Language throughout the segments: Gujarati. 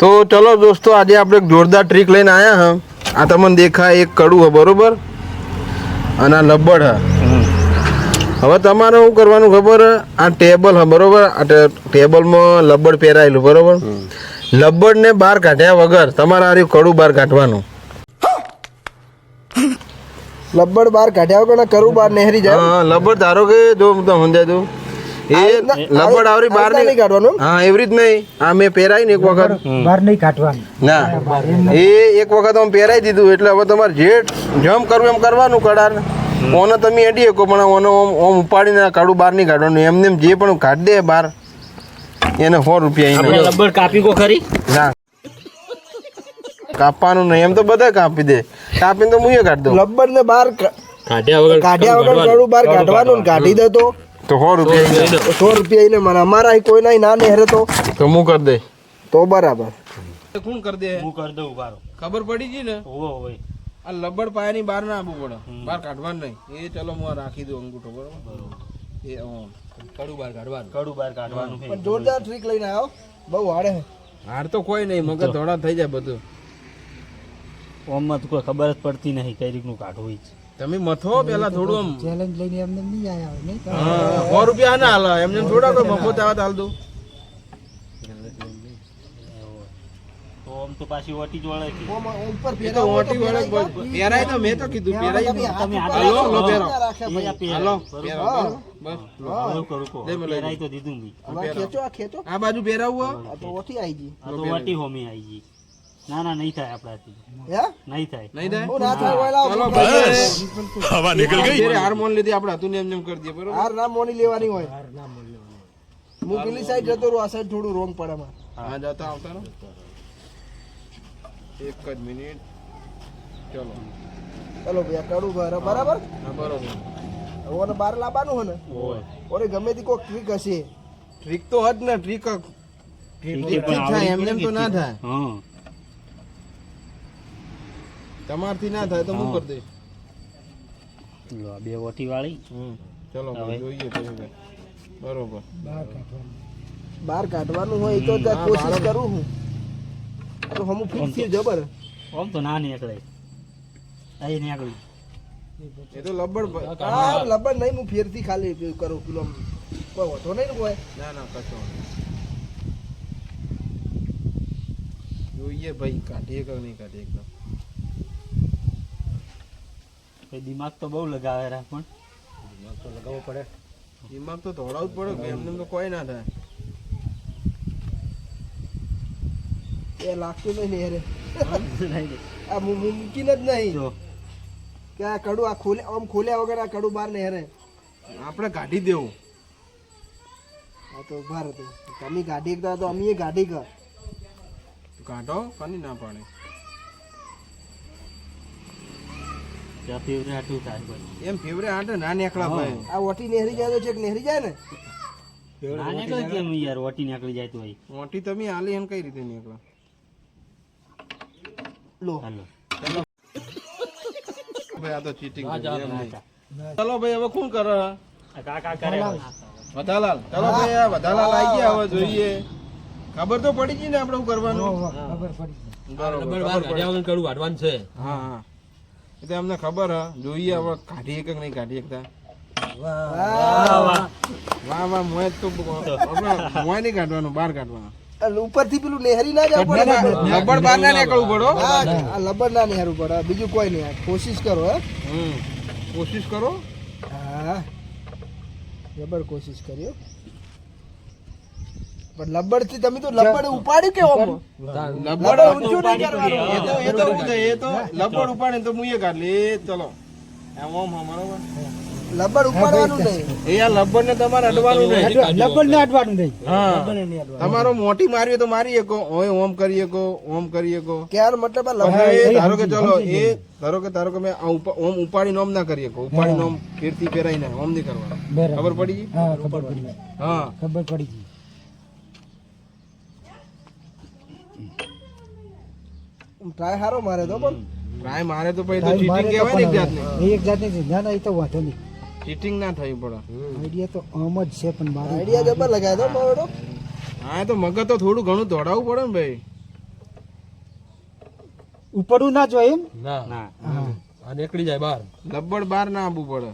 તો ચલો દોસ્તો આજે આપણે એક જોરદાર ટ્રીક લઈને આવ્યા હા. આ તમને દેખાય એક કડું હા બરોબર? અને આ લબ્બડ હા. હવે તમારે શું કરવાનું ખબર? આ ટેબલ હા બરોબર? આ ટેબલમાં લબ્બડ પહેરાયેલું બરોબર? લબ્બડને બહાર કાઢ્યા વગર તમારે આ કડું બહાર કાઢવાનું. લબ્બડ બહાર કાઢ્યા વગર કરું બાર નહેરી જાય. હા લબ્બડ ધારો કે જો હું તો સમજાય દઉં. એ લબ્બડ આવરી બહાર નહીં કાઢવાનું. હા એવી રીત નહીં. આ મેં પહેરાય ને એક વખત. બહાર નહીં કાઢવાનું. ના. એ એક વખત અમે પહેરાઈ દીધું એટલે હવે તમારે જે જમ કરવું એમ કરવાનું કડાર. ઓને તમે એડી શકો પણ ઓને ઓમ ઓમ ઉપાડીને કાઢું બહાર નહીં કાઢવાનું. એમને એમ જે પણ કાઢી દે બહાર એને સો રૂપિયા કાપી કો ખરી? ના. કાપવાનું નહીં એમ તો બધા કાપી દે. કાપીને તો હું કાઢ કાઢી દઉં. લબ્બડ ને બાર કાઢ્યા વગર કાઢ્યા વગર કાઢવાનું. કાઢી દે તો. તો સો રૂપિયા તો સો રૂપિયા એને મને અમારા કોઈ નહીં ના નહેરે તો. તો હું કરી દે. તો બરાબર. કોણ કરી દે? હું કરી દઉં બારો ખબર પડી ગઈ ને? ઓવો હોય આ લબડ પાયાની બહાર ના આવવું પડે. બહાર કાઢવાનું નહીં. એ ચલો હું રાખી દઉં અંગૂઠો બરોબર? એ. કડું બહાર કાઢવાનું. કડું બહાર કાઢવાનું પણ જોરદાર ટ્રીક લઈને આવો. બહુ હાડે હાર તો કોઈ નહીં મગજ ધોળા થઈ જાય બધું. ઓમમાં તો કોઈ ખબર જ પડતી નહીં કઈ રીતનું કાઢવું છે તમે મથો પેલા થોડું આમ ચેલેન્જ લઈને એમને નહીં આયા હોય નહીં હા, સો રૂપિયા ના હાલ એમને થોડા તો મફત આવે હાલ દઉં. તો પાછી ઓટી જ વળે કે ઓમ- ઓમ ઉપર તો ઓટી વાળા ફેરવાય તો મેં તો કીધું પહેરાય તમે લો. એ આ હાલો. બસ લો. કરું કો પહેરાય તો દીધું મેં ખેંચો આ ખેંચો. આ બાજુ પહેરાવવું તો ઓછી આવી ગઈ. તો ઓટી હોમી આવી ગઈ. ના ના નહીં થાય આપણાથી નહીં થાય. નહીં થાય? ના થાય હોય લાવો. ચલો ભાઈ અત્યારે હાર લીધી આપણે હતું ને એમ એમ કરી બરોબર? હાર ના મોની લેવાની હોય. હું પેલી સાઈડ જતો રહું આ સાઈડ થોડું રોંગ પડે મારે. હા જતા આવતા રહો. એક જ મિનિટ. ચલો. ચલો ભાઈ આ કડું બરાબર? ઓને બાર લાવવાનું હોય ને? ઓરે ગમે તે કોઈ ટ્રીક હશે. ટ્રીક તો હજ ને ટ્રીક ટ્રીક થાય એમને એમ તો ના થાય. હા. તમારથી ના થાય તો હું કરી દઈશ. લો બે ઓટી વાળી હમ. ચલો ભાઈ, જોઈએ બરોબર. બહાર કાઢવાનું. હોય તો કોશિશ કરું હું. તો હમું ફિક્સ થયું જબર. આમ તો ના નીકળે. અહીં નીકળી એ તો લબડ હા લબર નહીં હું ફેરથી ખાલી કરું પેલો કોઈ હોતો નહીં ને કોઈ? ના ના કશો જોઈએ ભાઈ કાઢીએ કે નહીં કાઢીએ એકદમ દિમાગ તો બહુ લગાવે રા પણ. દિમાગ તો લગાવવો પડે. દિમાગ તો દોડાવવું જ પડે કે એમને એમ તો કોઈ ના થાય. એ લાગતું નહીં ને યાર. આ મુ- મુ- જ નહીં. જો. કે આ કડું આ ખોલે આમ ખોલ્યા વગર આ કડું બહાર નહીં હેરે. આપણે કાઢી દેવું. આ તો ઊભા હતું તમે. ગાડી તો અમે ગાડી કર. કાઢો કાની ના પાડે. ત્યાં ફેવરે આટલું થાય ભાઈ. એમ ફેવરે આટે ના નીકળા ભાઈ. આ ઓટી નહેરી જાય તો છેક નહેરી જાય ને? ના નીકળે કેમ યાર ઓટી નીકળી જાય તો ભાઈ મોટી તમે આલી એને કઈ રીતે નીકળો? લો. હાલો. ભાઈ આ તો ચીટિંગ ચલો ભાઈ હવે શું કરે? કાકા કરે વધાલાલ ચલો ભાઈ વધાલાલ આવી ગયા હવે જોઈએ. ખબર તો પડી ગઈ ને આપણે શું કરવાનું? ખબર પડી બરોબર, ખબર છે. હા હા. એ તો અમને ખબર હ જોઈએ હવે કાઢીએ કે નહીં કાઢીએ એકતા વાહ વાહ. મોય તો મોય નહીં કાઢવાનું બહાર કાઢવાનું. ઉપરથી પેલું લેહરી ના જવું પડે લબડ બહાર ના નીકળવું પડો લબડ ના નીકળવું પડે. બીજું કોઈ નહીં. કોશિશ કરો હે. હમ. કોશિશ કરો. હા. જબર કોશિશ કર્યો લબ્બડથી તમે તો લબ્બડ ઉપાડ્યું કે ઓમ? લબડ ઊંચું નહીં કરવાનું. એ તો એ તો એ તો લબડ ઉપાડે તો મુએ કાઢ લે. ચલો. એમ ઓમ બરોબર. લબ્બડ ઉપાડવાનું નહીં. એ આ લબડ ને તમારે અડવાનું નહીં. લબર ને અડવાનું નહીં. હા. લબર ને અડવાનું. તમારો મોટી મારી હોય તો મારી શકો. ઓય ઓમ કરી શકો ઓમ કરી શકો. ક્યાર મતલબ આ લબ્બડ ધારો કે ચલો એ ધારો કે ધારો કે મેં ઓમ ઉપાડી ઓમ ના કરી શકો. ઉપાડી ઓમ ફેરથી ફેરાઈને ઓમ નહીં કરવાનું. ખબર પડી ગઈ? હા ખબર પડી ગઈ. હા. ખબર પડી ગઈ. ટ્રાય હારો મારે તો પણ. ટ્રાય મારે તો પછી તો ચીટિંગ કહેવાય ને એક જાતની. એક જાતની છે. ના ના એ તો વાંધો નહીં. ચીટિંગ ના થઈ પડે આઈડિયા તો આમ જ છે પણ મારો આઈડિયા જબર લગાય તો મારો. હા તો મગજ તો થોડું ઘણું દોડાવવું પડે ને ભાઈ. ઉપરનું ના જોઈએ એમ? ના. ના. આ નીકળી જાય બહાર. લબ્બડ બહાર ના આવવું પડે.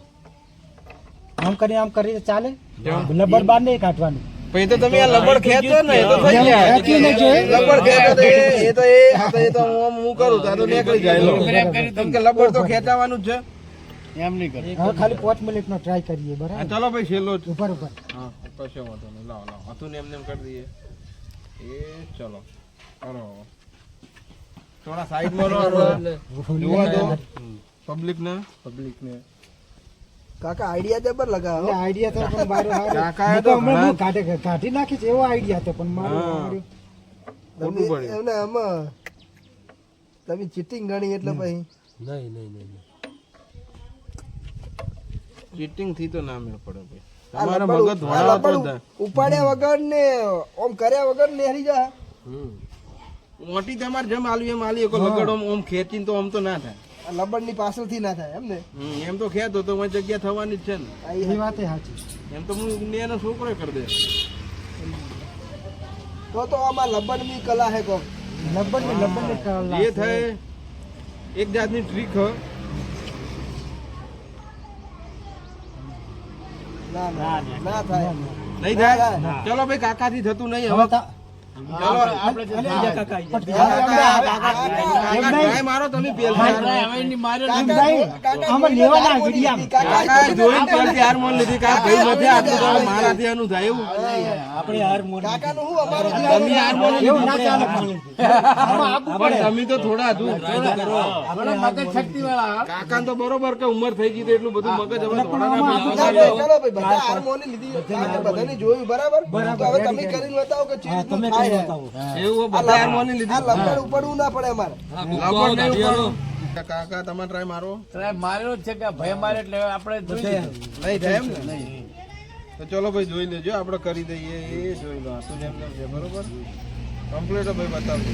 આમ કરી આમ કરી ચાલે? લબ્બડ બાર નહીં કાઢવાનું. પછી તો તમે આ લબ્બડ ખેંચો ને તો થઈ જાય ખેંચી ને જોઈએ. લબ્બડ ખેંચો એ એ તો એ એ તો હું હું કરું તો નીકળી જાય. કેમ કે લબ્બડ તો ખેંચાવાનું જ છે. હવે ખાલી પાંચ મિનિટ નો ટ્રાય કરીએ બરાબર? ચાલો ભાઈ છેલ્લો જ. ઉપર ઉપર હા કશો વાંધો નહીં. લાવો લાવો. હતું ને એમને એમ કરી દઈએ. એ ચલો. કરો થોડા સાઈડમાં રહો જોવા દો. પબ્લિક ને. પબ્લિક ને. કાકા આઈડિયા જબર લગાવો. એટલે આઈડિયા તો પણ. કાકાએ હું તો હમણાં હું કાઢે કાઢી નાખીશ એવો આઈડિયા હતો પણ મારો મોટું પડે એમને આમાં તમે ચીટિંગ ગણી એટલે પછી? ચીટિંગથી તો ના મેળ પડે ભાઈ. તમારા મગજ. ઉપાડ્યા વગર ને ઓમ કર્યા વગર ને હરી જા મોટી તમારે જેમ આલવી એમ આલી એક લગડ ઓમ ઓમ ખેંચીને તો આમ તો ના થાય. આ પાછળથી ના થાય એમ ને એમ તો ખેતો તો મને જગ્યા થવાની જ છે ને. એ વાતે સાચી. એમ તો હું ને એનો છોકરો કરી દે. તો તો આમાં લબણની કલા હે કોક લબર ને લબર કલા એ થાય એક જાતની ટ્રીક હ. ના ના ના થાય. નહીં થાય? ચલો ભાઈ કાકાથી થતું નહીં હવે તમે તો થોડા હતું કાકા તો બરોબર કે ઉંમર થઈ ગઈ એટલું બધું મગજ હવે બધાની જોયું બરાબર? હવે તમે કરીને બતાવો કે બતાવો. એવું બધા હાર્મોની લીધી. લબડ ઉપડવું ના પડે અમારે. લપડ નહીં ઉપાડો. કાકા? તમે ટ્રાય મારો મારેલો જ છે કે ભય મારે એટલે આપણે જોઈ નહીં થાય એમ ને? તો ચલો ભાઈ જોઈ લેજો આપણે કરી દઈએ એ જોઈ લો તો જેમ તેમ છે બરોબર? કમ્પ્લીટ ભાઈ બતાવજો.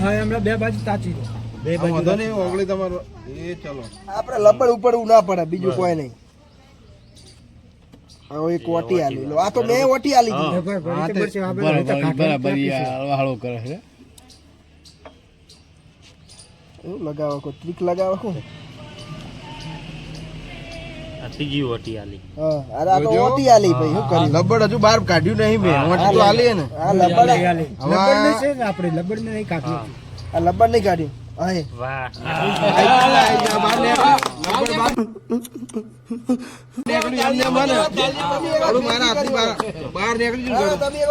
હા એમણે બે બાજુ તાચી દો. બે બાજુ વાંધો નહીં ઓગળી તમારો એ ચલો. આપણે લબડ ઉપડવું ના પડે બીજું કોઈ નહીં. હવે એક ઓટી આલી લો. આ તો મેં ઓટી દીધી. બરાબર કરે છે. લગાવો ટ્રીક લગાવો કો આ ત્રીજી ઓટી આલી. અરે આ તો ઓટી આલી ભાઈ શું કર્યું લબડ હજુ બહાર કાઢ્યું નહીં મેં. ઓટી તો આલી ને. આ લબડ લબડ ને છે આપણે લબડ ને નહીં આ લબડ નહીં કાઢ્યું બહાર નીકળો.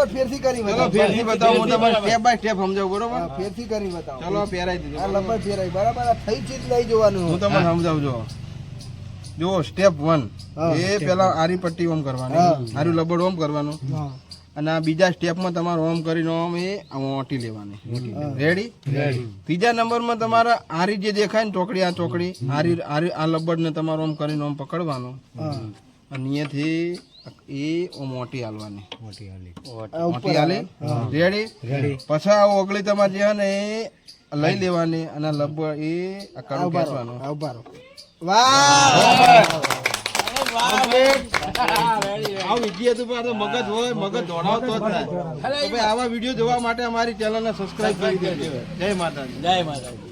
ફેરથી કરી બતાવો ફેરથી બતાવો હું તમને સ્ટેપ બાય સ્ટેપ સમજાવું બરોબર ફેરથી કરી બતાવો ચલો પહેરાઈ દીધું આ લબડ ફેરાઈ બરાબર આ થઈ ચીજ નહીં જોવાનું હું તમને સમજાવું જો જો સ્ટેપ વન એ પેલા આરી પટ્ટી ઓમ કરવાની. આરી લબડ ઓમ કરવાનું અને આ બીજા સ્ટેપમાં તમારે ઓમ કરીને ઓમ એ ઓટી લેવાની. રેડી ત્રીજા નંબરમાં તમારે આરી જે દેખાય ને ચોકડી આ ચોકડી આરી આરી આ લબડ ને તમારે ઓમ કરીને ઓમ પકડવાનું. અને અહીંયાથી એ ઓમ ઓટી હાલવાની. ઓટી હાલી. રેડી પછી આ ઓગળી તમારે જે છે ને એ લઈ લેવાની અને લબડ એ કડું વાહ! મગજ હોય મગજ દોડાવતો જ થાય. આવા વીડિયો જોવા માટે અમારી ચેનલને સબસ્ક્રાઇબ કરી દેજો. જય માતાજી. જય માતા